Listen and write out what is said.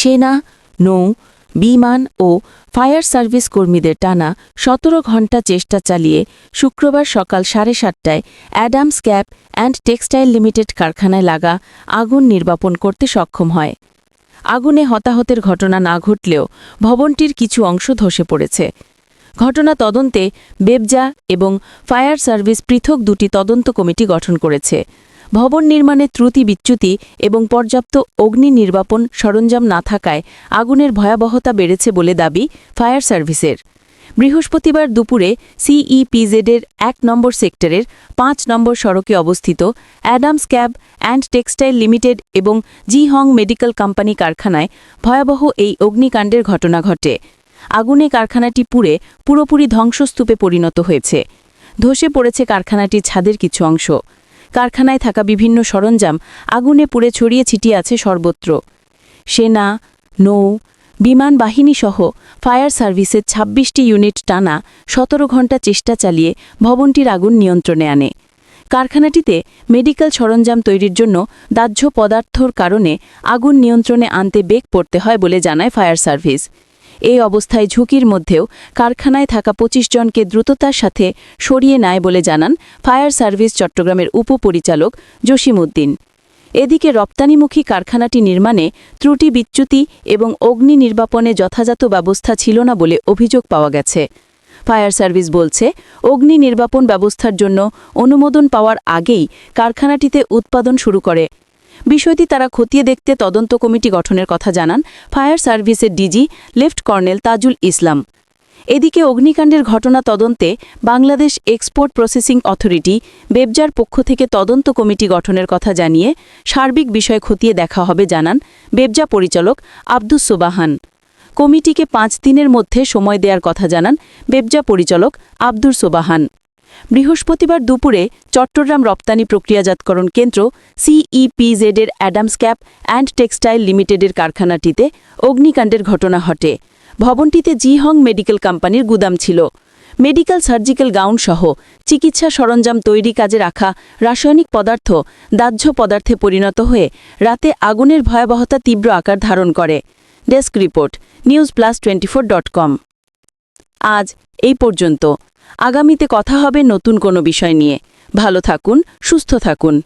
সেনা, নৌ, বিমান ও ফায়ার সার্ভিস কর্মীদের টানা সতেরো ঘণ্টা চেষ্টা চালিয়ে শুক্রবার সকাল সাড়ে সাতটায় Adams cap and textile limited কারখানায় লাগা আগুন নির্বাপন করতে সক্ষম হয়। আগুনে হতাহতের ঘটনা না ঘটলেও ভবনটির কিছু অংশ ধসে পড়েছে। ঘটনা তদন্তে বেবজা এবং ফায়ার সার্ভিস পৃথক দুটি তদন্ত কমিটি গঠন করেছে। ভবন নির্মাণে ত্রুটি বিচ্যুতি এবং পর্যাপ্ত অগ্নি নির্বাপন সরঞ্জাম না থাকায় আগুনের ভয়াবহতা বেড়েছে বলে দাবি ফায়ার সার্ভিসের। বৃহস্পতিবার দুপুরে সিইপিজেডের এক নম্বর সেক্টরের পাঁচ নম্বর সড়কে অবস্থিত Adams cab and textile limited এবং জি হং মেডিকেল কোম্পানি কারখানায় ভয়াবহ এই অগ্নিকাণ্ডের ঘটনা ঘটে। আগুনে কারখানাটি পুড়ে পুরোপুরি ধ্বংসস্তূপে পরিণত হয়েছে। ধসে পড়েছে কারখানাটির ছাদের কিছু অংশ। কারখানায় থাকা বিভিন্ন সরঞ্জাম আগুনে পুড়ে ছড়িয়ে ছিটিয়ে আছে সর্বত্র। সেনা, নৌ, বিমান বাহিনীসহ ফায়ার সার্ভিসের ২৬টি ইউনিট টানা সতেরো ঘণ্টা চেষ্টা চালিয়ে ভবনটির আগুন নিয়ন্ত্রণে আনে। কারখানাটিতে মেডিকেল সরঞ্জাম তৈরির জন্য দাহ্য পদার্থর কারণে আগুন নিয়ন্ত্রণে আনতে বেগ পড়তে হয় বলে জানায় ফায়ার সার্ভিস। এই অবস্থায় ঝুঁকির মধ্যেও কারখানায় থাকা ২৫ জনকে দ্রুততার সাথে সরিয়ে নেয় বলে জানান ফায়ার সার্ভিস চট্টগ্রামের উপপরিচালক জসিমউদ্দিন। এদিকে রপ্তানিমুখী কারখানাটি নির্মাণে ত্রুটি, বিচ্যুতি এবং অগ্নি নির্বাপনে যথাযথ ব্যবস্থা ছিল না বলে অভিযোগ পাওয়া গেছে। ফায়ার সার্ভিস বলছে, অগ্নি নির্বাপন ব্যবস্থার জন্য অনুমোদন পাওয়ার আগেই কারখানাটিতে উৎপাদন শুরু করে। বিষয়টি তারা খতিয়ে দেখতে তদন্ত কমিটি গঠনের কথা জানান ফায়ার সার্ভিসের DG lieutenant colonel Tajul Islam. এদিকে অগ্নিকাণ্ডের ঘটনা তদন্তে বাংলাদেশ এক্সপোর্ট প্রসেসিং অথরিটি, বেবজার পক্ষ থেকে তদন্ত কমিটি গঠনের কথা জানিয়ে সার্বিক বিষয় খতিয়ে দেখা হবে জানান বেবজা পরিচালক আব্দুস সোবাহান। কমিটিকে পাঁচ দিনের মধ্যে সময় দেওয়ার কথা জানান বেবজা পরিচালক আব্দুর সোবাহান। বৃহস্পতিবার দুপুরে চট্টগ্রাম রপ্তানি প্রক্রিয়াজাতকরণ কেন্দ্র সিইপিজেডের অ্যাডামস ক্যাপ অ্যান্ড টেক্সটাইল লিমিটেডের কারখানাটিতে অগ্নিকাণ্ডের ঘটনা ঘটে। ভবনটিতে জিহং মেডিকেল কোম্পানির গুদাম ছিল। মেডিকেল, সার্জিক্যাল গাউন সহ চিকিৎসা সরঞ্জাম তৈরি কাজে রাখা রাসায়নিক পদার্থ দাহ্য পদার্থে পরিণত হয়ে রাতে আগুনের ভয়াবহতা তীব্র আকার ধারণ করে। Desk report, news plus twenty আজ এই পর্যন্ত। আগামীতে কথা হবে নতুন কোনো বিষয় নিয়ে। ভালো থাকুন সুস্থ থাকুন।